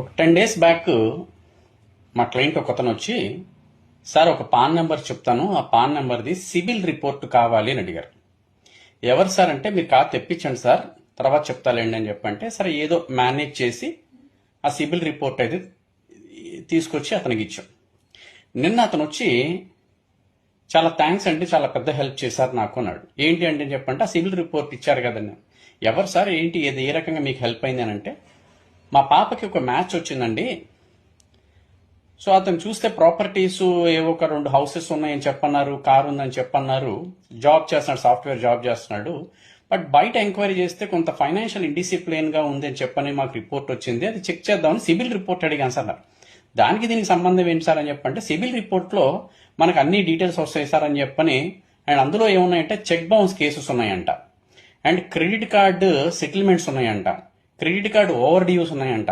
ఒక ten days back మా client ఒక అతను వచ్చి సార్ ఒక పాన్ నెంబర్ చెప్తాను. ఆ పాన్ నెంబర్ది సిబిల్ రిపోర్ట్ కావాలి అని అడిగారు. ఎవరు సార్ అంటే మీరు కార్ తెప్పించండి సార్. తర్వాత చెప్తాలేండి అని చెప్పంటే సరే ఏదో మేనేజ్ చేసి ఆ సిబిల్ రిపోర్ట్ అయితే తీసుకొచ్చి అతనికి ఇచ్చాం. నిన్న అతను వచ్చి చాలా థ్యాంక్స్ అండి చాలా పెద్ద హెల్ప్ చేశారు నాకు అన్నాడు. ఏంటి అంటే చెప్పంటే ఆ సివిల్ రిపోర్ట్ ఇచ్చారు కదండి. ఎవరు సార్? ఏంటి? ఏది? ఏ రకంగా మీకు హెల్ప్ అయింది అని అంటే మా పాపకి ఒక మ్యాచ్ వచ్చిందండి. సో అతను చూస్తే ప్రాపర్టీస్ ఏవో ఒక రెండు హౌసెస్ ఉన్నాయని చెప్పన్నారు కారు ఉందని చెప్పన్నారు. జాబ్ చేస్తున్నాడు సాఫ్ట్వేర్ జాబ్ చేస్తున్నాడు. బట్ బయట ఎంక్వైరీ చేస్తే కొంత ఫైనాన్షియల్ ఇండిసిప్లిన్గా చెప్పని మాకు రిపోర్ట్ వచ్చింది. అది చెక్ చేద్దామని సిబిల్ రిపోర్ట్ అడిగాను సార్ దానికి దీనికి సంబంధం ఏంటి సార్ అని చెప్పంటే సిబిల్ రిపోర్ట్లో మనకు అన్ని డీటెయిల్స్ వస్తాయి సార్ అని చెప్పని అండ్ అందులో ఏమున్నాయంటే చెక్ బౌన్స్ కేసెస్ ఉన్నాయంట. అండ్ క్రెడిట్ కార్డు సెటిల్మెంట్స్ ఉన్నాయంట. క్రెడిట్ కార్డు ఓవర్ డ్యూస్ ఉన్నాయంట.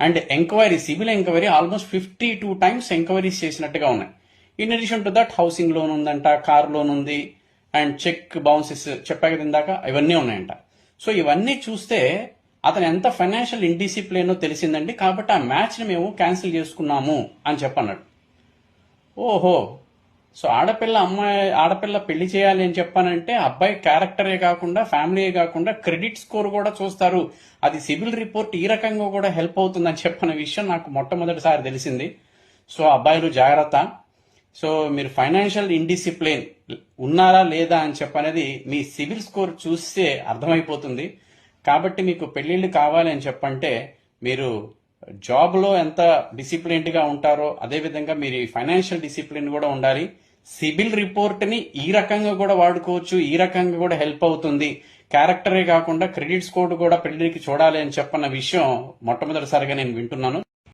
And enquiry CIBIL enquiry almost fifty two times enquiries చేసినట్టుగా ఉన్నాయి. In addition to that housing loan ఉందంట కార్ లోన్ ఉంది అండ్ చెక్ బౌన్సెస్ చెప్పాక కదా ఇందాక ఇవన్నీ ఉన్నాయంట. సో ఇవన్నీ చూస్తే అతను ఎంత ఫైనాన్షియల్ ఇండిసిప్లిన్ తెలిసిందండి కాబట్టి ఆ మ్యాచ్ని మేము క్యాన్సిల్ చేసుకున్నాము అని చెప్పన్నాడు. ఓహో సో ఆడపిల్ల అమ్మాయి ఆడపిల్ల పెళ్ళి చేయాలి అని చెప్పానంటే అబ్బాయి క్యారెక్టరే కాకుండా ఫ్యామిలీయే కాకుండా క్రెడిట్ స్కోర్ కూడా చూస్తారు. అది సివిల్ రిపోర్ట్ ఈ రకంగా కూడా హెల్ప్ అవుతుందని చెప్పిన విషయం నాకు మొట్టమొదటిసారి తెలిసింది. సో అబ్బాయిలు జాగ్రత్త. సో మీరు ఫైనాన్షియల్ ఇండిసిప్లిన్ ఉన్నారా లేదా అని చెప్పనేది మీ సివిల్ స్కోర్ చూస్తే అర్థమైపోతుంది. కాబట్టి మీకు పెళ్ళిళ్ళు కావాలి అని చెప్పంటే మీరు జాబ్లో ఎంత డిసిప్లిన్డ్ ఉంటారో అదే విధంగా మీరు ఫైనాన్షియల్ డిసిప్లిన్ కూడా ఉండాలి. సిబిల్ రిపోర్ట్ని ఈ రకంగా కూడా వాడుకోవచ్చు ఈ రకంగా కూడా హెల్ప్ అవుతుంది. క్యారెక్టరే కాకుండా క్రెడిట్ స్కోర్ కూడా పెళ్ళికి చూడాలి అని చెప్పన్న విషయం మొట్టమొదటిసారిగా నేను వింటున్నాను.